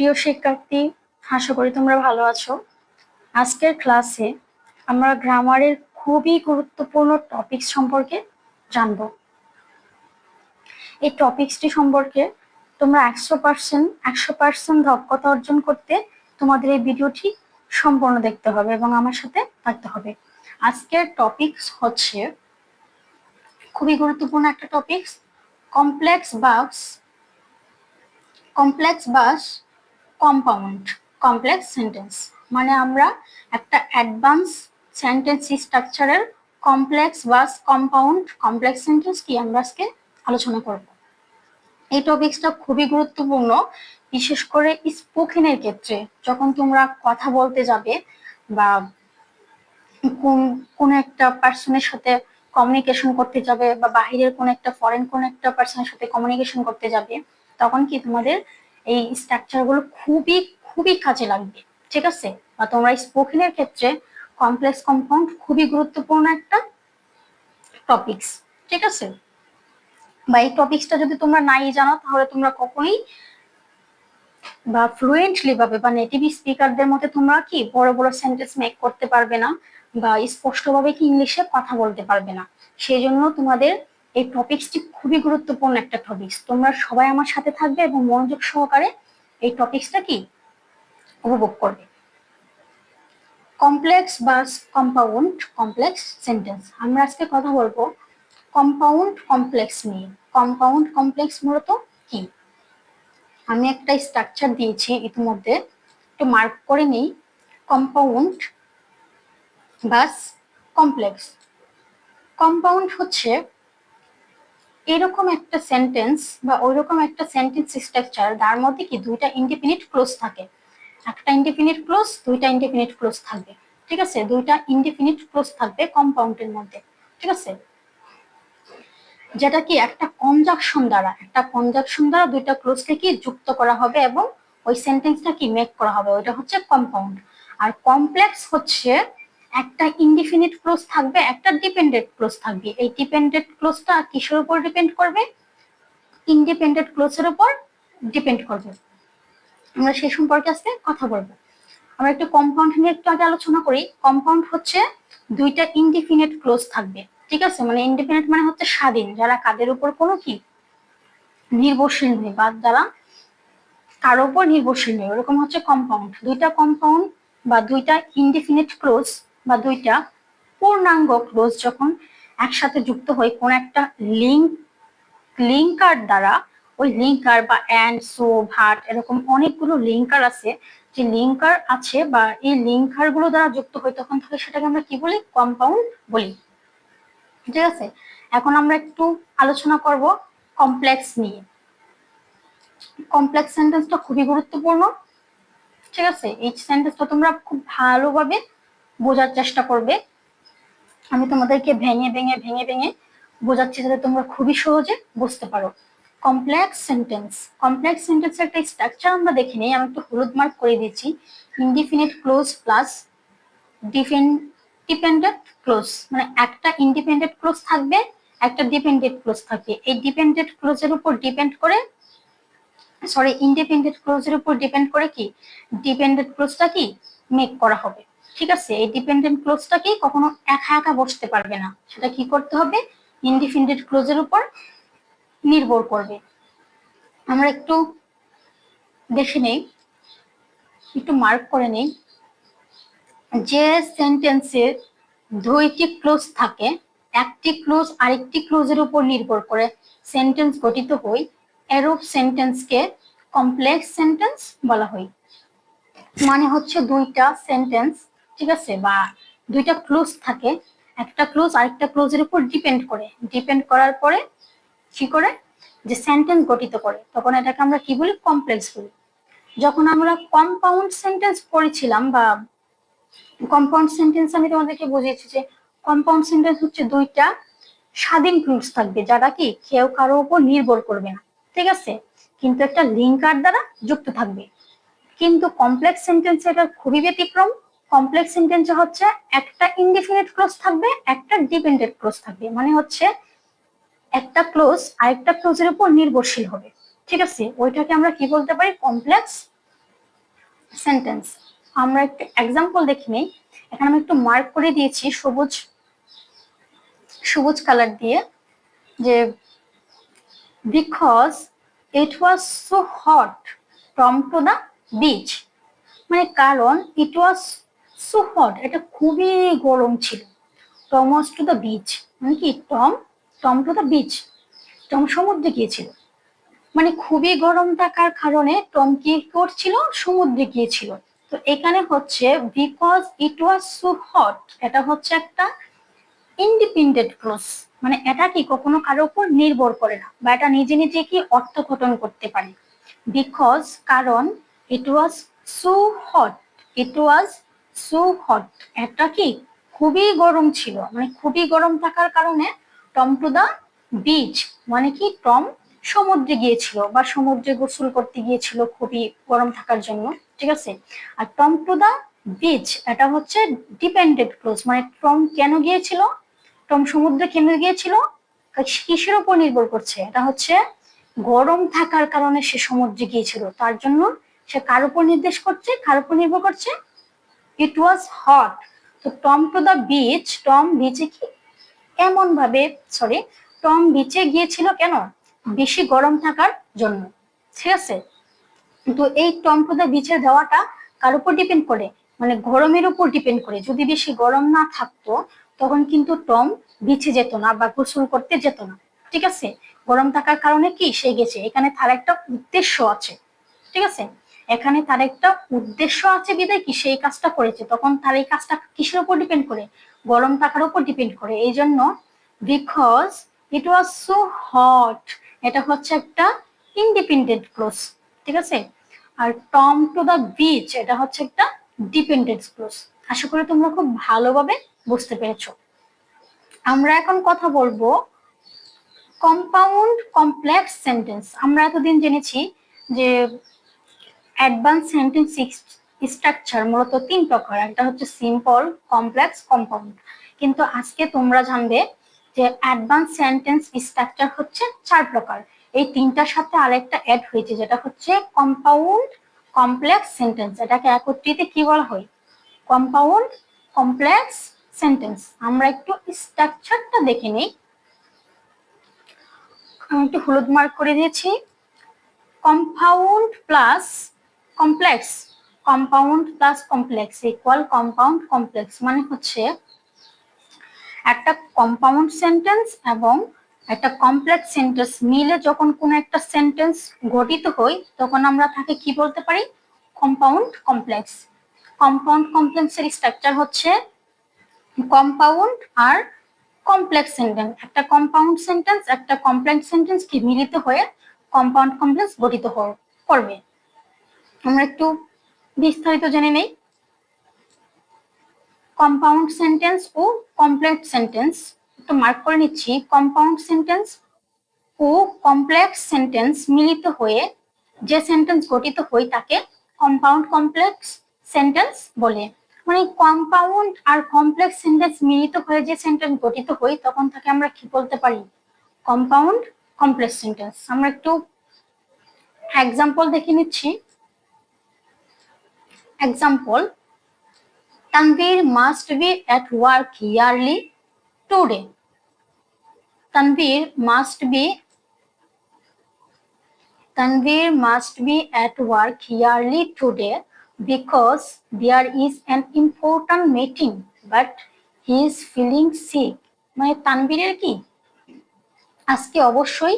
প্রিয় শিক্ষার্থী, আশা করি তোমরা ভালো আছো। আজকের ক্লাসে আমরা গ্রামারের খুবই গুরুত্বপূর্ণ টপিক সম্পর্কে জানব। এই টপিকসটি সম্পর্কে তোমরা একশো পার্সেন্ট একশো পার্সেন্ট দক্ষতা অর্জন করতে তোমাদের এই ভিডিওটি সম্পূর্ণ দেখতে হবে এবং আমার সাথে থাকতে হবে। আজকের টপিকস হচ্ছে খুবই গুরুত্বপূর্ণ একটা টপিকস কমপ্লেক্স বাক্স কমপ্লেক্স বাস কম্পাউন্ড কমপ্লেক্স সেন্টেন্স মানে আমরা একটা অ্যাডভান্স সেন্টেন্স স্ট্রাকচারের কমপ্লেক্স বাস কম্পাউন্ড কমপ্লেক্স সেন্টেন্স কি আমরা আজকে আলোচনা করব। এই টপিকসটা খুবই গুরুত্বপূর্ণ, বিশেষ করে স্পোকেনের ক্ষেত্রে। যখন তোমরা কথা বলতে যাবে বা কোন কোন একটা পার্সনের সাথে কমিউনিকেশন করতে যাবে বা বাহিরের কোন একটা ফরেন কোন একটা পার্সনের সাথে কমিউনিকেশন করতে যাবে, তখন কি তোমাদের এই স্ট্রাকচারগুলো খুবই খুবই কাজে লাগবে, ঠিক আছে? বা তোমরা স্পোকেনের ক্ষেত্রে কমপ্লেক্স কম্পাউন্ড খুবই গুরুত্বপূর্ণ একটা টপিকস ঠিক আছে? বা এই টপিকসটা যদি তোমরা নাই জানো, তাহলে তোমরা কখনোই বা ফ্লুয়েন্টলি ভাবে বা নেটিভ স্পিকারদের মধ্যে তোমরা কি বড় বড় সেন্টেন্স মেক করতে পারবে না বা স্পষ্টভাবে কি ইংলিশে কথা বলতে পারবে না। সেই জন্য তোমাদের এই টপিকসটি খুবই গুরুত্বপূর্ণ একটা টপিকস তোমরা সবাই আমার সাথে থাকবে এবং মনোযোগ সহকারে এই টপিকসটা কি উপভোগ করবে। কমপ্লেক্স বা কম্পাউন্ড কমপ্লেক্স সেন্টেন্স আমরা আজকে কথা বলব কম্পাউন্ড কমপ্লেক্স নিয়ে। কম্পাউন্ড কমপ্লেক্স মূলত কি? আমি একটা স্ট্রাকচার দিয়েছি ইতিমধ্যে। একটু মার্ক করে নিই। কম্পাউন্ড বাস কমপ্লেক্স কম্পাউন্ড হচ্ছে এরকম একটা সেন্টেন্স বা ওইরকম একটা সেন্টেন্স স্ট্রাকচার যার মধ্যে কি দুইটা ইন্ডিপেন্ডেন্ট ক্লোজ থাকে? একটা ইন্ডিপেন্ডেন্ট ক্লোজ দুইটা ইন্ডিপেন্ডেন্ট ক্লোজ থাকবে। ঠিক আছে? দুইটা ইন্ডিপেন্ডেন্ট ক্লোজ থাকবে কম্পাউন্ডের মধ্যে। ঠিক আছে? যেটা কি একটা কনজাকশন দ্বারা, একটা কনজাকশন দ্বারা দুইটা ক্লোজকে কি যুক্ত করা হবে এবং ওই সেন্টেন্সটা কি মেক করা হবে? ওইটা হচ্ছে কম্পাউন্ড আর কমপ্লেক্স হচ্ছে একটা ইনডিফিনিট ক্লোজ থাকবে, একটা ডিপেন্ডেন্ট ক্লোজ থাকবে। এই ডিপেন্ডেন্ট ক্লোজটা কিসের উপর ডিপেন্ড করবে? ইন্ডিপেন্ডেন্ট ক্লোজের উপর ডিপেন্ড করবে। আমরা সেই সম্পর্কে আজকে কথা বলব। আমরা একটু কম্পাউন্ড নিয়ে একটু আগে আলোচনা করি। কম্পাউন্ড হচ্ছে দুইটা ইনডিফিনিট ক্লোজ থাকবে, ঠিক আছে? মানে ইন্ডিপেন্ডেন্ট মানে হচ্ছে স্বাধীন, যারা কাদের উপর কোনো কি? নির্ভরশীল নেই বা যারা কারও উপর নির্ভরশীল নেই ওরকম হচ্ছে কম্পাউন্ড দুইটা কম্পাউন্ড বা দুইটা ইনডিফিনিট ক্লোজ বা দুইটা পূর্ণাঙ্গ ক্লোজ যখন একসাথে যুক্ত হয় কোন একটা লিঙ্ক লিঙ্কার দ্বারা ওই লিঙ্কার বা অ্যান্ড সো ভাট এরকম অনেকগুলো লিঙ্কার আছে। যে লিঙ্কার আছে বা এই লিঙ্কারগুলো দ্বারা যুক্ত হয় তখন তাহলে সেটাকে আমরা কি বলি? কম্পাউন্ড বলি। ঠিক আছে? এখন আমরা একটু আলোচনা করব কমপ্লেক্স নিয়ে। কমপ্লেক্স সেন্টেন্সটা খুবই গুরুত্বপূর্ণ। ঠিক আছে? এই সেন্টেন্সটা তোমরা খুব ভালোভাবে বোঝার চেষ্টা করবে। আমি তোমাদেরকে ভেঙে ভেঙে ভেঙে ভেঙে বোঝাচ্ছি যাতে তোমরা খুবই সহজে বুঝতে পারো। কমপ্লেক্স সেন্টেন্স কমপ্লেক্স সেন্টেন্সের একটা স্ট্রাকচার আমরা দেখে নিই, আমি একটু হলুদ মার্ক করে দিচ্ছি indefinite clause plus dependent clause মানে একটা ইন্ডিপেন্ডেন্ট ক্লোজ থাকবে, একটা ডিপেন্ডেন্ট ক্লোজ থাকবে। এই ডিপেন্ডেন্ট ক্লোজের উপর ডিপেন্ড করে সরি ইন্ডিপেন্ডেন্ট ক্লোজের উপর ডিপেন্ড করে কি? ডিপেন্ডেন্ট ক্লোজটা কি? মেক করা হবে। ঠিক আছে, এই ডিপেন্ডেন্ট ক্লোজটা কি কখনো একা একা বসতে পারবে না। সেটা কি করতে হবে? ইন্ডিপেন্ডেন্ট ক্লোজের উপর নির্ভর করবে। আমরা একটু দেখে নেই, একটু মার্ক করে নেই। যে সেন্টেন্সে দুইটি ক্লোজ থাকে, একটি ক্লোজ আরেকটি ক্লোজের উপর নির্ভর করে সেন্টেন্স গঠিত হয় এরূপ সেন্টেন্সকে কমপ্লেক্স সেন্টেন্স বলা হয় মানে হচ্ছে দুইটা সেন্টেন্স ঠিক আছে, বা দুইটা ক্লোজ থাকে, একটা ক্লোজ আরেকটা ক্লোজের উপর ডিপেন্ড করে। ডিপেন্ড করার পরে কি করে? যে সেন্টেন্স গঠিত করে। তখন এটাকে আমরা কি বলি? কমপ্লেক্স বলি। যখন আমরা কম্পাউন্ড সেন্টেন্স পড়েছিলাম বা কম্পাউন্ড সেন্টেন্স আমি তোমাদেরকে বুঝিয়েছি যে কম্পাউন্ড সেন্টেন্স হচ্ছে দুইটা স্বাধীন ক্লোজ থাকবে, যারা কি কেউ কারও উপর নির্ভর করবে না। ঠিক আছে? কিন্তু একটা লিঙ্কার দ্বারা যুক্ত থাকবে। কিন্তু কমপ্লেক্স সেন্টেন্স এটা খুবই ব্যতিক্রম। কমপ্লেক্স সেন্টেন্সে হচ্ছে একটা ইনডিফিনিট ক্লোজ থাকবে, একটা ডিপেন্ডেন্ট ক্লোজ থাকবে। মানে হচ্ছে একটা ক্লোজ আরেকটা ক্লোজের উপর নির্ভরশীল হবে। ঠিক আছে? ওইটাকে আমরা কি বলতে পারি? কমপ্লেক্স সেন্টেন্স আমরা একটু এক্সাম্পল দেখে নিই। এখানে আমি একটু মার্ক করে দিয়েছি সবুজ সবুজ কালার দিয়ে যে because it was so hot from to the beach মানে কারণ ইট ওয়াজ সো হট এটা খুবই গরম ছিল। Tom Tom's to the beach মানে কি? Tom Tom to the beach Tom সমুদ্রে গিয়েছিল। মানে খুবই গরম থাকার কারণে টম কি করছিল? সমুদ্রে গিয়েছিল। তো এখানে হচ্ছে because it was so hot এটা হচ্ছে একটা ইন্ডিপেন্ডেন্ট ক্লোজ মানে এটা কি কখনো কারোর উপর নির্ভর করে না, বা এটা নিজে নিজে কি অর্থ গঠন করতে পারে? বিকজ কারণ it was so hot it was so hot এটা কি? খুবই গরম ছিল। মানে খুবই গরম থাকার কারণে টম টু দা বিচ মানে কি? টম সমুদ্রে গিয়েছিল বা সমুদ্রে গোসল করতে গিয়েছিল খুবই গরম থাকার জন্য, ঠিক আছে? আর টম টু দা বিচ, এটা হচ্ছে ডিপেন্ডেন্ট ক্লোজ মানে টম কেন গিয়েছিল? টম সমুদ্রে কেন গিয়েছিল? কিসের উপর নির্ভর করছে? এটা হচ্ছে গরম থাকার কারণে সে সমুদ্রে গিয়েছিল। তার জন্য সে কার উপর নির্দেশ করছে? কার উপর নির্ভর করছে? ইট ওয়াজ হট তো Tom to the beach Tom বিচে কি? এমন ভাবে সরি টম বিচে গিয়েছিল কেন? বেশি গরম থাকার জন্য। ঠিক আছে? তো এই টম টু দা বিচে যাওয়াটা কার উপর ডিপেন্ড করে? মানে গরমের উপর ডিপেন্ড করে। যদি বেশি গরম না থাকতো, তখন কিন্তু টম বিচে যেত না বা গোসল করতে যেত না। ঠিক আছে? গরম থাকার কারণে কি? সে গেছে। এখানে তার একটা উদ্দেশ্য আছে। ঠিক আছে? এখানে তার একটা উদ্দেশ্য আছে বিদায় কি? সেই কাজটা করেছে। তখন তার এই কাজটা কিসের উপর ডিপেন্ড করে? গরম থাকার উপর ডিপেন্ড করে। এই জন্য because it was so hot এটা হচ্ছে একটা ইন্ডিপেন্ডেন্ট ক্লোজ ঠিক আছে? আর টম টু দা বিচ এটা হচ্ছে একটা ডিপেন্ডেন্স ক্লোজ আশা করি তোমরা খুব ভালোভাবে বুঝতে পেরেছ। আমরা এখন কথা বলব কম্পাউন্ড কমপ্লেক্স সেন্টেন্স আমরা এতদিন জেনেছি যে অ্যাডভান্স সেন্টেন্স স্ট্রাকচার, মূলত তিন প্রকার। একটা হচ্ছে সিম্পল, কমপ্লেক্স, কম্পাউন্ড। কিন্তু আজকে তোমরা জানবে যে অ্যাডভান্স সেন্টেন্স স্ট্রাকচার হচ্ছে চার প্রকার। এই তিনটার সাথে আরেকটা অ্যাড হয়েছে, যেটা হচ্ছে কম্পাউন্ড, কমপ্লেক্স, সেন্টেন্স। এটাকে একত্রিত কি বলা হয়? Compound, complex, sentence. আমরা একটু স্ট্রাকচারটা দেখে নিই। আমি একটু হলুদ মার্ক করে দিয়েছি। Compound plus complex compound plus complex equal compound complex মানে হচ্ছে একটা কম্পাউন্ড সেন্টেন্স এবং একটা কমপ্লেক্স সেন্টেন্স মিলে যখন কোনো একটা সেন্টেন্স গঠিত হয়, তখন আমরা তাকে কি বলতে পারি? কম্পাউন্ড কমপ্লেক্স কম্পাউন্ড কমপ্লেক্সের স্ট্রাকচার হচ্ছে কম্পাউন্ড আর কমপ্লেক্স সেন্টেন্স একটা কম্পাউন্ড সেন্টেন্স একটা কমপ্লেক্স সেন্টেন্স কি মিলিত হয়ে কম্পাউন্ড কমপ্লেক্স গঠিত করবে। আমরা একটু বিস্তারিত জেনে নেই। কম্পাউন্ড সেন্টেন্স ও কমপ্লেক্স সেন্টেন্স একটু মার্ক করে নিচ্ছি। কম্পাউন্ড সেন্টেন্স ও কমপ্লেক্স সেন্টেন্স মিলিত হয়ে যে সেন্টেন্স গঠিত হয় তাকে কম্পাউন্ড কমপ্লেক্স সেন্টেন্স বলে। মানে কম্পাউন্ড আর কমপ্লেক্স সেন্টেন্স মিলিত হয়ে যে সেন্টেন্স গঠিত হয় তখন তাকে আমরা কি বলতে পারি? কম্পাউন্ড কমপ্লেক্স সেন্টেন্স আমরা একটু এক্সাম্পল দেখে নিচ্ছি। Example Tanvir must be at work yearly today Tanvir must be Tanvir must be at work yearly today because there is an important meeting but he is feeling sick মানে তানভীরের কি আজকে অবশ্যই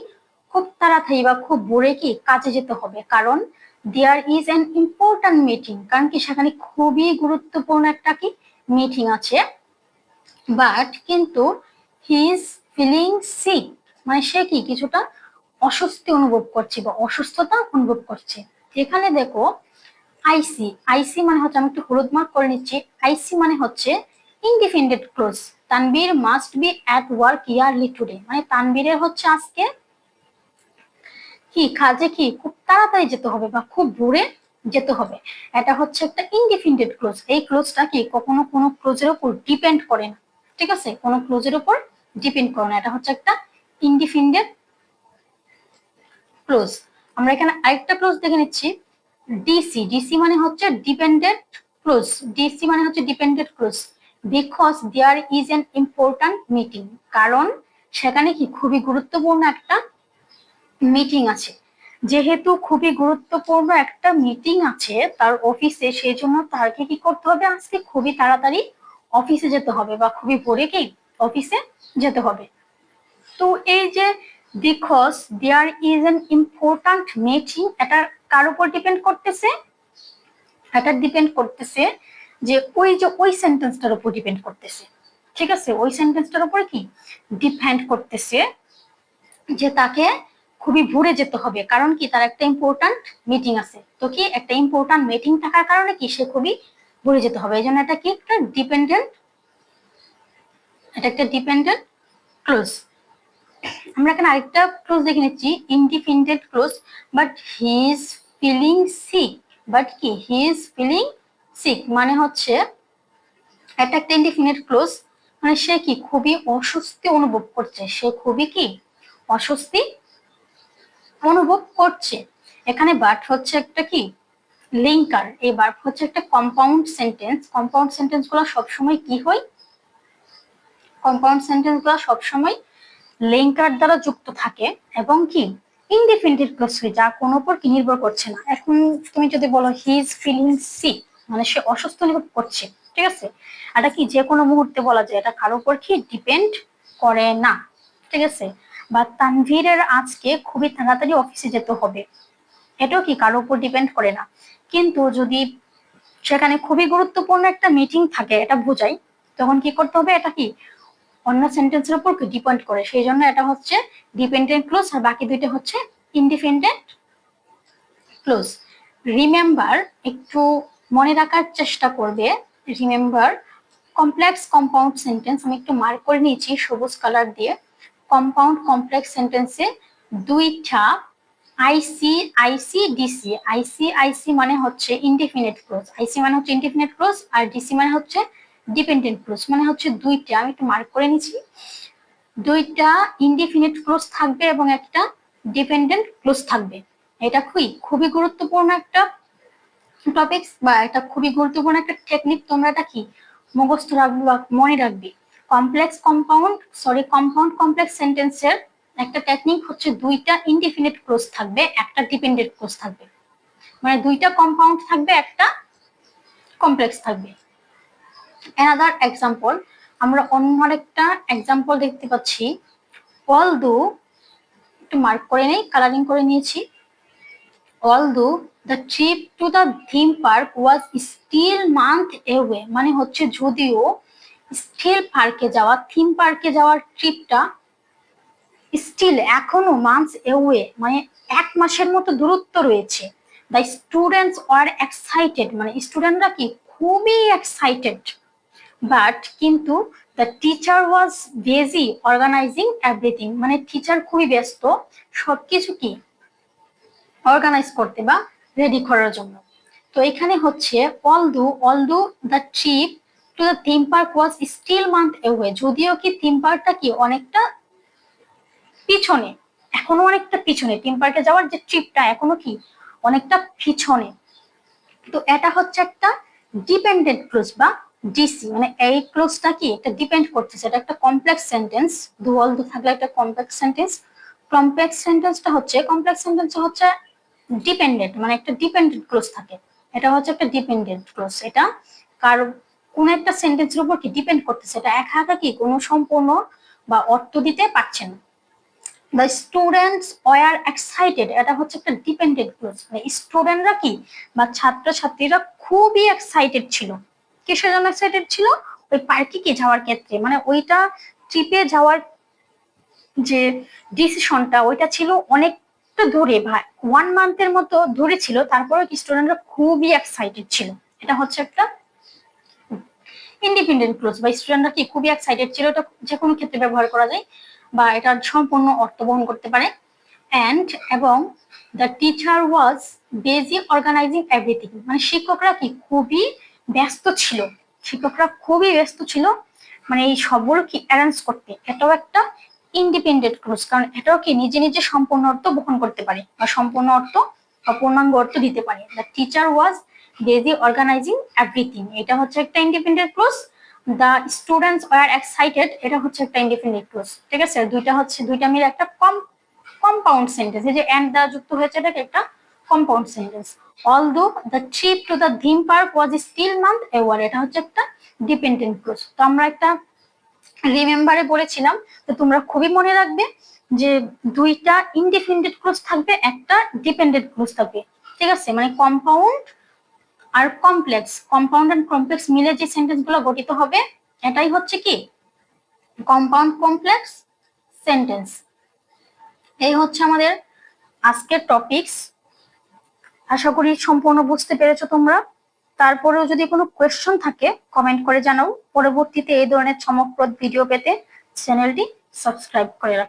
খুব তাড়াতাড়ি বা খুব ভোরে কি কাজে যেতে হবে কারণ there is an important meeting কারণ কি সেখানে খুবই গুরুত্বপূর্ণ একটা কি মিটিং আছে। বাট কিন্তু হি ইজ ফিলিং সিক মানে সে কি কিছুটা অস্বস্তি অনুভব করছে বা অসুস্থতা অনুভব করছে। এখানে দেখো আইসি আইসি মানে হচ্ছে আমি একটু হলুদ মার্ক করে নিচ্ছি। আইসি মানে হচ্ছে independent clause Tanvir must be at work yearly today মানে তানবীরের হচ্ছে আজকে কি কাজে কি খুব তাড়াতাড়ি যেতে হবে বা খুব ভোরে যেতে হবে? এটা হচ্ছে একটা ইনডিপেন্ডেন্ট ক্লোজ এই ক্লোজটা কি কখনো কোনো ক্লোজের উপর ডিপেন্ড করে না। ঠিক আছে? কোনো ক্লোজের উপর ডিপেন্ড করে না। এটা হচ্ছে একটা ইনডিপেন্ডেন্ট ক্লোজ আমরা এখানে আরেকটা ক্লোজ দেখে নিচ্ছি ডিসি ডিসি মানে হচ্ছে ডিপেন্ডেন্ট ক্লোজ ডিসি মানে হচ্ছে dependent clause because there is an important meeting কারণ সেখানে কি খুবই গুরুত্বপূর্ণ একটা মিটিং আছে। যেহেতু খুবই গুরুত্বপূর্ণ একটা মিটিং আছে তার অফিসে সেই জন্য তাকে কি করতে হবে? আজকে খুবই তাড়াতাড়ি অফিসে যেতে হবে বা খুবই ভোরে কি অফিসে যেতে হবে। তো এই যে because there is an important meeting এটা কার উপর ডিপেন্ড করতেছে? এটা ডিপেন্ড করতেছে যে ওই যে ওই সেন্টেন্সটার উপর ডিপেন্ড করতেছে। ঠিক আছে? ওই সেন্টেন্সটার উপর কি? ডিপেন্ড করতেছে যে তাকে খুবই ভোরে যেতে হবে। কারণ কি? তার একটা ইম্পর্ট্যান্ট মিটিং আছে। তো কি? একটা ইম্পর্ট্যান্ট মিটিং থাকার কারণে কি? সে খুবই ভরে যেতে হবে। এই জন্য এটা কি? একটা ডিপেন্ডেন্ট এটা একটা ডিপেন্ডেন্ট ক্লোজ আমরা এখানে আরেকটা ক্লোজ দেখে নিচ্ছি। Independent clause but he is feeling sick but কি? হি ইজ ফিলিং সিক মানে হচ্ছে এটা একটা ইনডিফিনিট ক্লোজ মানে সে কি? খুবই অস্বস্তি অনুভব করছে। সে খুবই কি? অস্বস্তি অনুভব করছে। এখানে বাট হচ্ছে একটা কি? লিঙ্কার এই বার্ব হচ্ছে একটা কম্পাউন্ড সেন্টেন্স কম্পাউন্ড সেন্টেন্সগুলো সবসময় কি হয়? কম্পাউন্ড সেন্টেন্সগুলো সবসময় লিঙ্কার দ্বারা যুক্ত থাকে এবং কি? ইনডিপেন্ডেন্ট ক্লোজ হয়, যা কোনো উপর কি নির্ভর করছে না। এখন তুমি যদি বলো হি ইজ ফিলিং সিক মানে সে অসুস্থ অনুভব করছে, ঠিক আছে? এটা কি? যে কোনো মুহূর্তে বলা যায়। এটা কারোর উপর কি? ডিপেন্ড করে না, ঠিক আছে? বা তানভীরের আজকে খুবই তাড়াতাড়ি অফিসে যেতে হবে। এটাও কি কারোর উপর ডিপেন্ড করে না? কিন্তু যদি সেখানে খুবই গুরুত্বপূর্ণ একটা মিটিং থাকে, এটা বোঝাই তখন কি করতে হবে? এটা কি? অন্য সেন্টেন্সের উপর ডিপেন্ড করে? সেই জন্য এটা হচ্ছে ডিপেন্ডেন্ট ক্লোজ আর বাকি দুইটা হচ্ছে ইন্ডিপেন্ডেন্ট ক্লোজ রিমেম্বার একটু মনে রাখার চেষ্টা করবে। রিমেম্বার কমপ্লেক্স কম্পাউন্ড সেন্টেন্স আমি একটু মার্ক করে নিয়েছি, সবুজ কালার দিয়ে। কম্পাউন্ড কমপ্লেক্স সেন্টেন্সে দুইটা আইসি আইসি ডিসি আইসি আইসি মানে হচ্ছে ইনডিফিনিট ক্লোজ আইসি মানে হচ্ছে ইনডিফিনিট ক্লোজ আর ডিসি মানে হচ্ছে ডিপেন্ডেন্ট ক্লোজ মানে হচ্ছে দুইটা। আমি একটু মার্ক করে নিচ্ছি। দুইটা ইনডিফিনিট ক্লোজ থাকবে এবং একটা ডিপেন্ডেন্ট ক্লোজ থাকবে। এটা খুবই খুবই গুরুত্বপূর্ণ একটা টপিকস বা এটা খুবই গুরুত্বপূর্ণ একটা টেকনিক তোমরা এটা কি মুখস্থ রাখবে বা মনে রাখবে? Complex compound sorry compound complex সেন্টেন্সের একটা টেকনিক হচ্ছে দুইটা ইনডিফিনিট ক্লোজ থাকবে, একটা ডিপেন্ডেন্ট ক্লোজ থাকবে। মানে দুইটা কম্পাউন্ড থাকবে, একটা কমপ্লেক্স থাকবে। অ্যানাদার এক্সাম্পল আমরা অন্য একটা এক্সাম্পল দেখতে পাচ্ছি। অল দু একটু মার্ক করে নেই কালারিং করে নিয়েছি। Although the trip to the theme park was still month away মানে হচ্ছে যদিও স্টিল পার্কে যাওয়া, থিম পার্কে যাওয়ার ট্রিপটা স্টিল এখনও মান্থস এওয়ে মানে এক মাসের মতো দূরত্ব রয়েছে। দ্য স্টুডেন্টস আর এক্সাইটেড মানে স্টুডেন্টরা কি খুবই এক্সাইটেড বাট কিন্তু the teacher was busy organizing everything মানে টিচার খুবই ব্যস্ত, সবকিছু কি অর্গানাইজ করতে বা রেডি করার জন্য। তো এখানে হচ্ছে although although the trip to the theme park was still month away যদিও কি থিম পার্কটা কি অনেকটা পিছনে, এখনও অনেকটা পিছনে থিম পার্কে যাওয়ার যে ট্রিপটা এখনও কি অনেকটা পিছনে। তো এটা হচ্ছে একটা ডিপেন্ডেন্ট ক্লোজ বা ডিসি মানে এই ক্লোজটা কি একটা ডিপেন্ড করতেছে এটা একটা কমপ্লেক্স সেন্টেন্স দু অল দু থাকলে একটা কমপ্লেক্স সেন্টেন্স কমপ্লেক্স সেন্টেন্সটা হচ্ছে কমপ্লেক্স সেন্টেন্স হচ্ছে ডিপেন্ডেন্ট মানে একটা ডিপেন্ডেন্ট ক্লোজ থাকে। এটা হচ্ছে একটা ডিপেন্ডেন্ট ক্লোজ এটা কার কোন একটা সেন্টেন্সের উপর কি ডিপেন্ড করতেছে? এটা একা একা কি কোনো সম্পূর্ণ বা অর্থ দিতে পারছে না? দ্য স্টুডেন্টস ওয়ার এক্সাইটেড এটা হচ্ছে একটা ডিপেন্ডেন্ট ক্লোজ মানে স্টুডেন্টরা কি বা ছাত্রছাত্রীরা খুবই এক্সাইটেড ছিল। কিসের জন্য এক্সাইটেড ছিল? ওই পার্কে কি যাওয়ার ক্ষেত্রে। মানে ওইটা ট্রিপে যাওয়ার যে ডিসিশনটা ওইটা ছিল অনেকটা দূরে ভাই ওয়ান মান্থের মতো দূরে ছিল। তারপরে স্টুডেন্টরা খুবই এক্সাইটেড ছিল। এটা হচ্ছে একটা ইন্ডিপেন্ডেন্ট ক্লোজ বা স্টুডেন্টরা কি খুবই এক্সাইটেড ছিল? এটা যে কোনো ক্ষেত্রে ব্যবহার করা যায় বা এটা সম্পূর্ণ অর্থ বহন করতে পারে। অ্যান্ড এবং the teacher was busy organising everything মানে শিক্ষকরা কি খুবই ব্যস্ত ছিল। শিক্ষকরা খুবই ব্যস্ত ছিল। মানে এই সবগুলো কি অ্যারেঞ্জ করতে। এটাও একটা ইন্ডিপেন্ডেন্ট ক্লোজ কারণ এটাও কি নিজে নিজে সম্পূর্ণ অর্থ বহন করতে পারে বা সম্পূর্ণ অর্থ বা পূর্ণাঙ্গ অর্থ দিতে পারে। The teacher was busy organising everything এটা হচ্ছে একটা independent clause the students were excited এটা হচ্ছে একটা ইন্ডিপেন্ডেন্ট ক্লোজ ঠিক আছে? দুইটা হচ্ছে, দুইটা মিলে একটা কম কম্পাউন্ড সেন্টেন্স এই যে এন্ড দ্বারা যুক্ত হয়েছে, এটাকে একটা compound sentence although the trip to the theme park was still month away এটা হচ্ছে একটা ডিপেন্ডেন্ট ক্লোজ তো আমরা একটা রিমেম্বারে বলেছিলাম, তো তোমরা খুবই মনে রাখবে যে দুইটা ইন্ডিপেন্ডেন্ট ক্লোজ থাকবে, একটা ডিপেন্ডেন্ট ক্লোজ থাকবে। ঠিক আছে? মানে কম্পাউন্ড আর কমপ্লেক্স কম্পাউন্ড এন্ড কমপ্লেক্স মিলে যে সেন্টেন্সগুলো গঠিত হবে, এটাই হচ্ছে কি? কম্পাউন্ড কমপ্লেক্স সেন্টেন্স এই হচ্ছে আমাদের আজকের টপিকস আশা করি সম্পূর্ণ বুঝতে পেরেছ তোমরা। তারপরেও যদি কোনো কোয়েশ্চন থাকে কমেন্ট করে জানাও। পরবর্তীতে এই ধরনের চমকপ্রদ ভিডিও পেতে চ্যানেলটি সাবস্ক্রাইব করে রাখো।